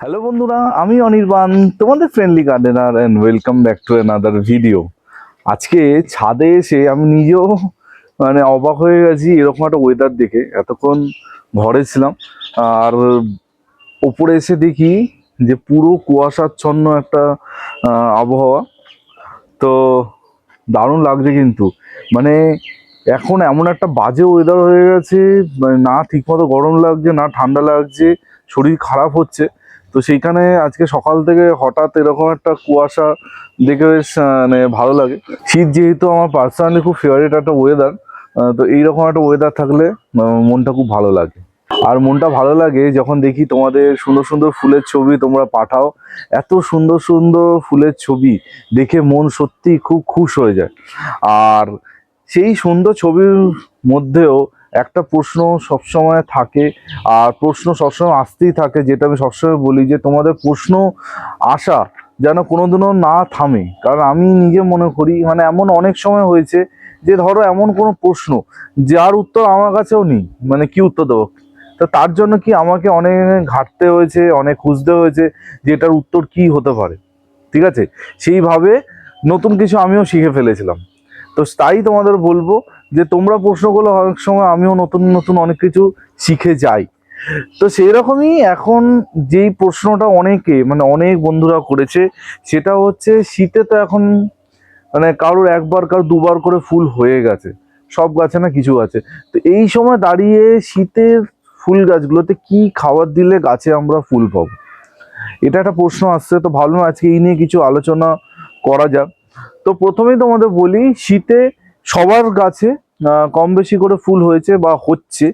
Hello বন্ধুরা, আমি অনির্বাণ, তোমাদের friendly gardener and welcome back to another video আজকে ছাদে এসে আমি নিজেও মানে অবাক হয়ে গেছি, এরকম একটা ওয়েদার দেখে, এতক্ষণ ঘরে ছিলাম। আর ওপরে এসে দেখি যে পুরো কুয়াশাচ্ছন্ন একটা আবহাওয়া। তো দারুণ লাগছে কিন্তু। মানে এখন এমন একটা বাজে ওয়েদার হয়ে গেছে মানে না ঠিকমতো গরম লাগছে, না ঠান্ডা লাগছে, শরীর খারাপ হচ্ছে। তো সেইখানে আজকে সকাল থেকে হঠাৎ এরকম একটা কুয়াশা দেখে বেশ মানে ভালো লাগে। শীত যেহেতু আমার পার্সোনালি খুব ফেভারিট একটা ওয়েদার তো এইরকম একটা ওয়েদার থাকলে মনটা খুব ভালো লাগে। আর মনটা ভালো লাগে যখন দেখি তোমাদের সুন্দর সুন্দর ফুলের ছবি তোমরা পাঠাও, এত সুন্দর সুন্দর ফুলের ছবি দেখে মন সত্যি খুব খুশ হয়ে যায়। আর সেই সুন্দর ছবির মধ্যেও একটা প্রশ্ন সবসময় থাকে, আর প্রশ্ন সবসময় আসতেই থাকে, যেটা আমি সবসময় বলি যে তোমাদের প্রশ্ন আসা যেন কোনোদিনও না থামে। কারণ আমি নিজে মনে করি মানে এমন অনেক সময় হয়েছে যে ধরো এমন কোনো প্রশ্ন, যার উত্তর আমার কাছেও নেই মানে কি উত্তর দেবো? তো তার জন্য কি আমাকে অনেক ঘাটতে হয়েছে, অনেক খুঁজতে হয়েছে যে এটার উত্তর কি হতে পারে। ঠিক আছে? সেইভাবে নতুন কিছু আমিও শিখে ফেলেছিলাম। তো তাই তোমাদের বলব যে তোমরা প্রশ্নগুলো অনেক সময় আমিও নতুন নতুন অনেক কিছু শিখে যাই। তো সেই রকমই এখন যেই প্রশ্নটা অনেকে মানে অনেক বন্ধুরা করেছে, সেটা হচ্ছে শীতে তো এখন মানে কারোর একবার কারোর দুবার করে ফুল হয়ে গেছে। সব গাছে না কিছু আছে। তো এই সময় দাঁড়িয়ে শীতের ফুল গাছগুলোতে কি খাবার দিলে গাছে আমরা ফুল পাবো? এটা একটা প্রশ্ন আসছে, তো ভাবলাম আজকে এই নিয়ে কিছু আলোচনা করা যাক। তো প্রথমেই তোমাদের বলি, শীতে সবার গাছে কম বেশি করে ফুল হয়েছে বা হচ্ছে।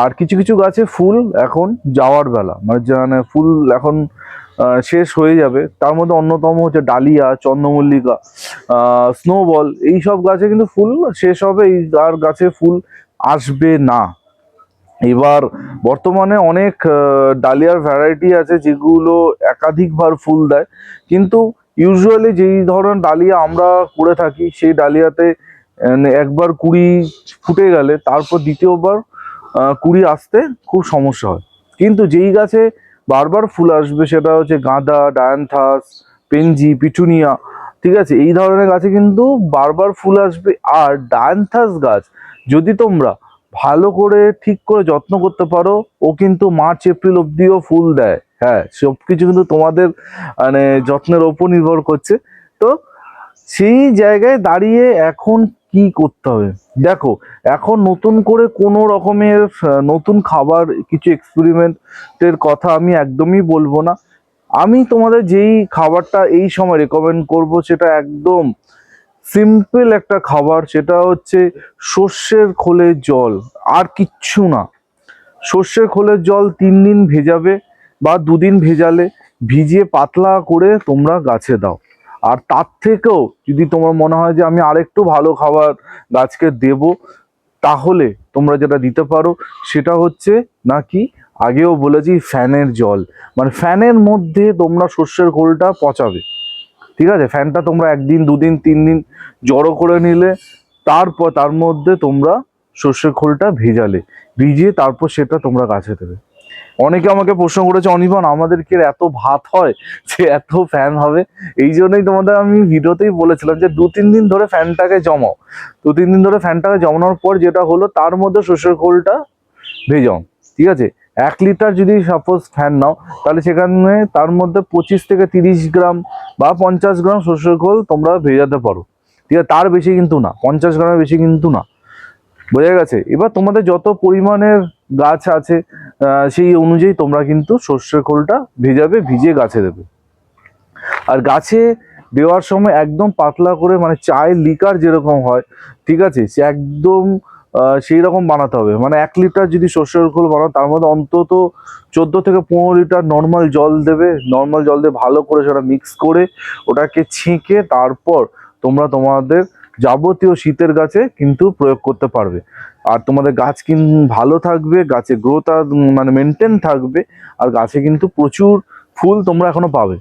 আর কিছু কিছু গাছে ফুল এখন যাওয়ার বেলা। মানে ফুল এখন শেষ হয়ে যাবে, তার মধ্যে অন্যতম হচ্ছে ডালিয়া, চন্দ্রমল্লিকা স্নোবল এই সব গাছে কিন্তু ফুল শেষ হবে, এই আর গাছে ফুল আসবে না। এবার বর্তমানে অনেক ডালিয়ার ভ্যারাইটি আছে যেগুলো একাধিকবার ফুল দেয়। কিন্তু ইউজুয়ালি যেই ধরনের ডালিয়া আমরা করে থাকি, সেই ডালিয়াতে একবার কুড়ি ফুটে গেলে, তারপর দ্বিতীয়বার কুড়ি আসতে খুব সমস্যা হয়। কিন্তু যেই গাছে বারবার ফুল আসবে সেটা হচ্ছে গাঁদা, ডায়ান্থাস পেনজি পিটুনিয়া, ঠিক আছে? এই ধরনের গাছে কিন্তু বারবার ফুল আসবে। আর ডায়ান্থাস গাছ, যদি তোমরা ভালো করে ঠিক করে যত্ন করতে পারো, ও কিন্তু মার্চ, এপ্রিল অব্দিও ফুল দেয়। হ্যাঁ সব কিছু কিন্তু তোমাদের মানে যত্নের ওপর নির্ভর করছে। তো সেই জায়গায় দাঁড়িয়ে এখন কি করতে হবে? দেখো, এখন নতুন করে কোনো রকমের নতুন খাবার, কিছু এক্সপেরিমেন্টের কথা আমি একদমই বলব না। আমি তোমাদের যেই খাবারটা এই সময় রেকমেন্ড করব, সেটা একদম সিম্পল একটা খাবার, সেটা হচ্ছে সর্ষের খোলের জল। আর কিচ্ছু না। সর্ষের খোলের জল তিন দিন ভেজাবে বা দুদিন ভেজালে, ভিজিয়ে পাতলা করে তোমরা গাছে দাও। আর তার থেকেও যদি তোমার মনে হয় যে আমি আরেকটু ভালো খাবার গাছকে দেব, তাহলে তোমরা যেটা দিতে পারো সেটা হচ্ছে নাকি আগেও বলেছি ফ্যানের জল। মানে ফ্যানের মধ্যে তোমরা সর্ষের খোলটা পচাবে। ঠিক আছে? ফ্যানটা তোমরা একদিন, দুদিন তিন দিন জড়ো করে নিলে, তারপর তার মধ্যে তোমরা সর্ষের খোলটা ভেজালে, ভিজিয়ে তারপর সেটা তোমরা গাছে দেবে। অনেকে আমাকে প্রশ্ন করেছে অনিবন আমাদেরকে এত ভাত হয় যে এত ফ্যান হবে? এই জন্যই তোমাদের আমি ভিডিওতেই বলেছিলাম যে দু তিন দিন ধরে ফ্যানটাকে জমাও। দু তিন দিন ধরে ফ্যানটাকে জমানোর পর যেটা হলো, তার মধ্যে সর্ষের খোলটা ভেজাও, ঠিক আছে? এক লিটার যদি সাপোজ ফ্যান নাও, তাহলে সেখানে তার মধ্যে পঁচিশ থেকে তিরিশ গ্রাম বা পঞ্চাশ গ্রাম সর্ষের খোল তোমরা ভেজাতে পারো, ঠিক আছে? তার বেশি কিন্তু না, পঞ্চাশ গ্রামের বেশি কিন্তু না। বোঝা গেছে? এবার তোমাদের যত পরিমাণের গাছ আছে সেই অনুযায়ী তোমরা কিন্তু সর্ষের খোলটা ভেজাবে, ভিজিয়ে গাছে দেবে। আর গাছে দেওয়ার সময় একদম পাতলা করে মানে চায়ের লিকার যেরকম হয়, ঠিক আছে, সে একদম সেই রকম বানাতে হবে। মানে এক লিটার যদি সর্ষের খোল বানাও, তার মধ্যে অন্তত চোদ্দ থেকে পনেরো লিটার নর্মাল জল দেবে। নর্মাল জল দিয়ে ভালো করে সেটা মিক্স করে ওটাকে ছেঁকে তারপর তোমরা তোমাদের যাবতীয় শীতের গাছে কিন্তু প্রয়োগ করতে পারবে। আর তোমাদের গাছ কিন্তু ভালো থাকবে, গাছে গ্রোথ আর মানে মেনটেন থাকবে, আর গাছে কিন্তু প্রচুর ফুল তোমরা এখনও পাবে।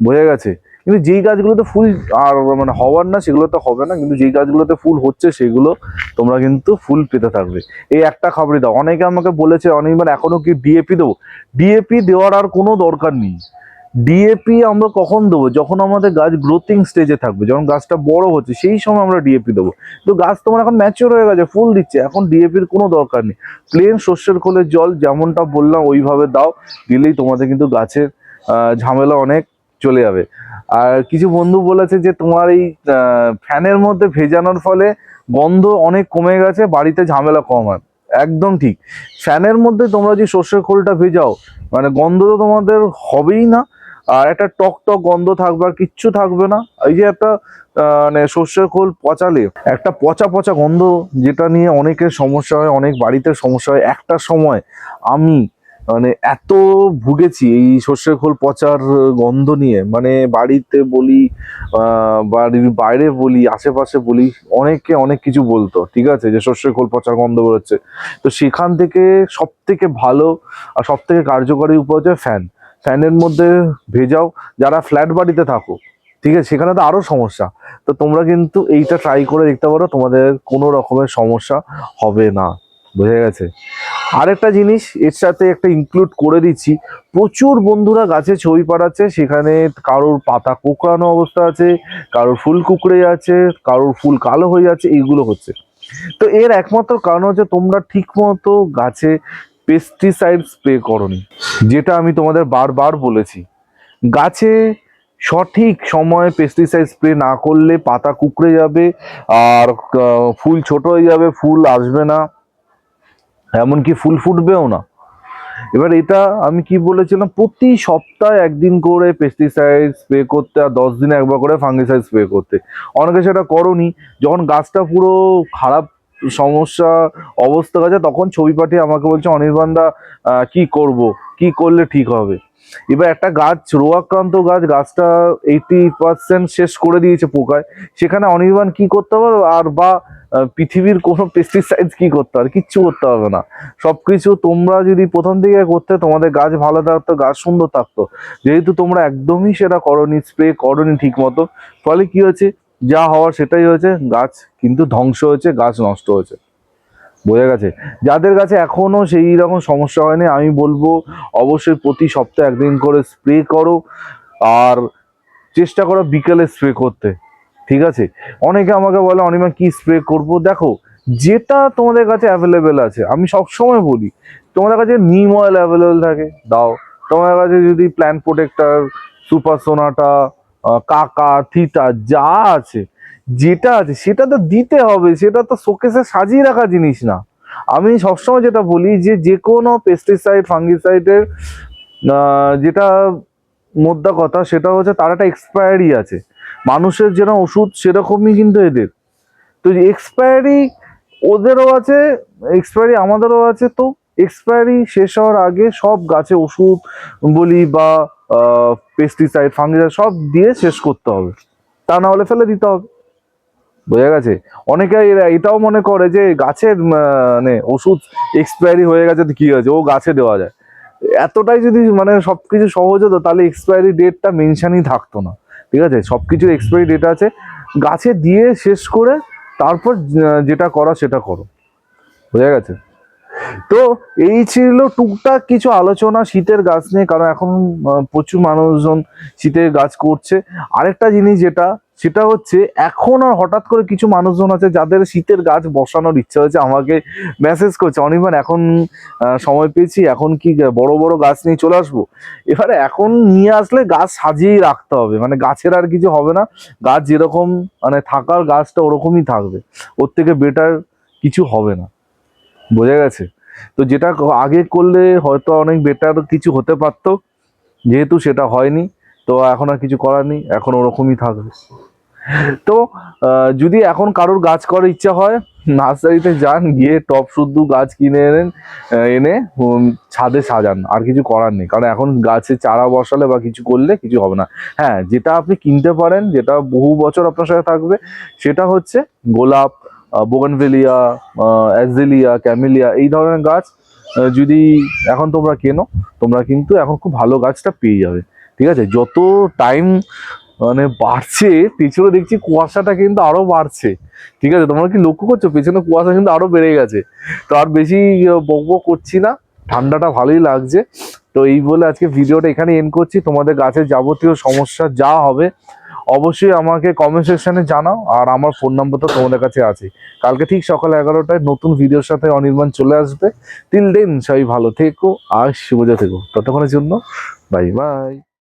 বোঝা গেছে? কিন্তু যেই গাছগুলোতে ফুল আর মানে হওয়ার না সেগুলোতে হবে না, কিন্তু যেই গাছগুলোতে ফুল হচ্ছে, সেগুলো তোমরা কিন্তু ফুল পেতে থাকবে। এই একটা খাবারই দাও। অনেকে আমাকে বলেছে, অনেকবার এখনও কি ডিএপি দেবো? ডিএপি দেওয়ার আর কোনো দরকার নেই। ডিএপি আমরা কখন দেবো? যখন আমাদের গাছ গ্রোথিং স্টেজে থাকবে, যখন গাছটা বড় হচ্ছে, সেই সময় আমরা ডিএপি দেবো। তো গাছ তোমার এখন ম্যাচিওর হয়ে গেছে, ফুল দিচ্ছে, এখন ডিএপির কোনো দরকার নেই। প্লেন শস্যের খোলের জল যেমনটা বললাম, ওইভাবে দাও, দিলেই তোমাদের কিন্তু গাছের ঝামেলা অনেক চলে যাবে। আর কিছু বন্ধু বলেছে যে তোমার এই ফ্যানের মধ্যে ভেজানোর ফলে গন্ধ অনেক কমে গেছে, বাড়িতে ঝামেলা কম হয়। একদম ঠিক। ফ্যানের মধ্যে তোমরা যে সর্ষের খোলটা ভেজাও মানে গন্ধ তো তোমাদের হবেই না আর একটা টক টক গন্ধ থাকবে আর কিচ্ছু থাকবে না। এই যে একটা মানে সর্ষের খোল পচালে, একটা পচা পচা গন্ধ যেটা নিয়ে অনেকের সমস্যা হয়, অনেক বাড়িতে সমস্যা হয়। একটা সময় আমি মানে এত ভুগেছি এই সর্ষের খোল পচার গন্ধ নিয়ে। মানে বাড়িতে বলি বাড়ির বাইরে বলি, আশেপাশে বলি অনেকে অনেক কিছু বলতো, ঠিক আছে, যে সর্ষের খোল পচার গন্ধ বেরোচ্ছে। তো সেখান থেকে সব থেকে ভালো আর সব থেকে কার্যকরী উপায় হচ্ছে ফ্যান ফ্যানের মধ্যে ভেজাও, যারা ফ্ল্যাট বাড়িতে থাকো, ঠিক আছে, সেখানে তো আরও সমস্যা। তো তোমরা কিন্তু এইটা ট্রাই করে দেখতে পারো, তোমাদের কোনো রকমের সমস্যা হবে না, বোঝা গেছে? আরেকটা জিনিস, এর সাথে একটা ইনক্লুড করে দিচ্ছি, প্রচুর বন্ধুরা গাছে ছবি পাড়াচ্ছে সেখানে কারোর পাতা কোঁকড়ানো অবস্থা আছে, কারোর ফুল কুকড়ে যাচ্ছে, কারোর ফুল কালো হয়ে যাচ্ছে, এইগুলো হচ্ছে। তো এর একমাত্র কারণ হচ্ছে তোমরা ঠিক মতো গাছে পেস্টিসাইড স্প্রে করনি, যেটা আমি তোমাদের বারবার বলেছি। গাছে সঠিক সময়ে পেস্টিসাইড স্প্রে না করলে পাতা কুকড়ে যাবে, আর ফুল ছোট হয়ে যাবে, ফুল আসবে না। এমনকি ফুল ফুটবেও না। এবার এটা আমি কি বলেছিলাম? প্রতি সপ্তাহে একদিন করে পেস্টিসাইড স্প্রে করতে আর দশ দিনে একবার করে ফাঙ্গিসাইড স্প্রে করতে। অনেকে সেটা করনি। যখন গাছটা পুরো খারাপ সমস্যা, অবস্থা গেছে তখন ছবি পাঠিয়ে আমাকে বলছে, অনির্বাণদা কি করব? কি করলে ঠিক হবে? এবার একটা গাছ, রোগাক্রান্ত গাছ, গাছটা এইটি পার্সেন্ট শেষ করে দিয়েছে পোকায়। সেখানে অনির্বাণ কি করতে হবে? আর বা পৃথিবীর কোনো পেস্টিসাইড কি করতে হবে? কিচ্ছু করতে হবে না। সব কিছু তোমরা যদি প্রথম থেকে করতে, তোমাদের গাছ ভালো থাকতো, গাছ সুন্দর থাকতো। যেহেতু তোমরা একদমই সেটা করনি স্প্রে করনি ঠিক মতো ফলে কি হয়েছে? যা হওয়ার সেটাই হয়েছে, গাছ কিন্তু ধ্বংস হয়েছে, গাছ নষ্ট হয়েছে। বোঝা গেছে? যাদের কাছে এখনও সেই রকম সমস্যা হয়নি, আমি বলব অবশ্যই প্রতি সপ্তাহে একদিন করে স্প্রে করো, আর চেষ্টা করো বিকেলে স্প্রে করতে। ঠিক আছে? অনেকে আমাকে বলে, অনিমা, কি স্প্রে করব? দেখো, যেটা তোমাদের কাছে অ্যাভেলেবেল আছে, আমি সবসময় বলি, তোমাদের কাছে নিম অয়েল অ্যাভেলেবেল থাকে, দাও। তোমাদের কাছে যদি প্ল্যান প্রোটেক্টার সুপার সোনাটা কাকা থিটা যা আছে, যেটা আছে, সেটা তো দিতে হবে, সেটা তো শোকেসে সাজিয়ে রাখা জিনিস না। আমি সবসময় যেটা বলি যে যে কোনো পেস্টিসাইড ফাঙ্গিসাইডের যেটা মোদ্দা কথা, সেটা হচ্ছে তার একটা এক্সপায়ারি আছে। মানুষের যেরকম ওষুধ, সেরকমই কিন্তু এদের। তো এক্সপায়ারি ওদেরও আছে এক্সপায়ারি আমাদেরও আছে, তো এক্সপায়ারি শেষ হওয়ার আগে সব গাছে ওষুধ বলি বা পেস্টিসাইড ফাঙ্গিসাইড সব দিয়ে শেষ করতে হবে। তা না হলে ফেলে দিতে হবে। বোঝা গেছে? অনেকে এটাও মনে করে যে গাছের মানে ওষুধ এক্সপায়ারি হয়ে গেছে তো কি হয়েছে? ও গাছে দেওয়া যায়। এতটাই যদি মানে সবকিছু সহজ হতো, তাহলে এক্সপায়ারি ডেটটা মেনশনই থাকতো না। ঠিক আছে? সবকিছুর এক্সপায়ারি ডেট আছে। গাছে দিয়ে শেষ করে তারপর যেটা করা সেটা করো। বোঝা গেছে? তো এই ছিল টুকটাক কিছু আলোচনা শীতের গাছ নিয়ে, কারণ এখন প্রচুর মানুষজন শীতের গাছ করছে। আরেকটা জিনিস যেটা, সেটা হচ্ছে এখন আর হঠাৎ করে কিছু মানুষজন আছে যাদের শীতের গাছ বসানোর ইচ্ছা হয়েছে, আমাকে মেসেজ করছে, অনির্বাণ, এখন সময় পেয়েছি, এখন কি বড় বড় গাছ নিয়ে চলে আসব? এবারে এখন নিয়ে আসলে গাছ সাজিয়েই রাখতে হবে মানে গাছের আর কিছু হবে না, গাছ যেরকম মানে থাকার গাছটা ওরকমই থাকবে, ওর থেকে বেটার কিছু হবে না। বোঝা গেছে? তো যেটা আগে করলে হয়তো অনেক বেটার কিছু হতে পারতো, যেহেতু সেটা হয়নি, তো এখন আর কিছু করার নেই, এখন ওরকমই থাকবে। তো যদি এখন কারোর গাছ করার ইচ্ছা হয়, নার্সারিতে যান, গিয়ে টপ শুদ্ধ গাছ কিনে এনেন এনে ছাদে সাজান, আর কিছু করার নেই, কারণ এখন গাছে চারা বসালে বা কিছু করলে কিছু হবে না। হ্যাঁ যেটা আপনি কিনতে পারেন, যেটা বহু বছর আপনার সাথে থাকবে, সেটা হচ্ছে গোলাপ বোগানভেলিয়া অ্যাজেলিয়া ক্যামেলিয়া, এই ধরনের গাছ যদি এখন তোমরা কেনো, তোমরা কিন্তু এখন খুব ভালো গাছটা পেয়ে যাবে। ঠিক আছে? যত টাইম মানে বাড়ছে, পেছনে দেখছি কুয়াশাটা কিন্তু আরও বাড়ছে। ঠিক আছে? তোমরা কি লক্ষ্য করছ? পেছনে কুয়াশা কিন্তু আরও বেড়ে গেছে। তো আর বেশি বক করছি না। ঠান্ডাটা ভালোই লাগছে। তো এই বলে আজকে ভিডিওটা এখানে এন্ড করছি। তোমাদের গাছের যাবতীয় সমস্যা যা হবে, অবশ্যই আমাকে কমেন্ট সেকশনে জানাও আর আমার ফোন নাম্বার তো তোমাদের কাছে আছে। কালকে ঠিক সকাল এগারোটায় নতুন ভিডিওর সাথে অনির্বাণ চলে আসবে। টিল দেন সবাই ভালো থেকো আর শুভ থেকো ততক্ষণের জন্য বাই বাই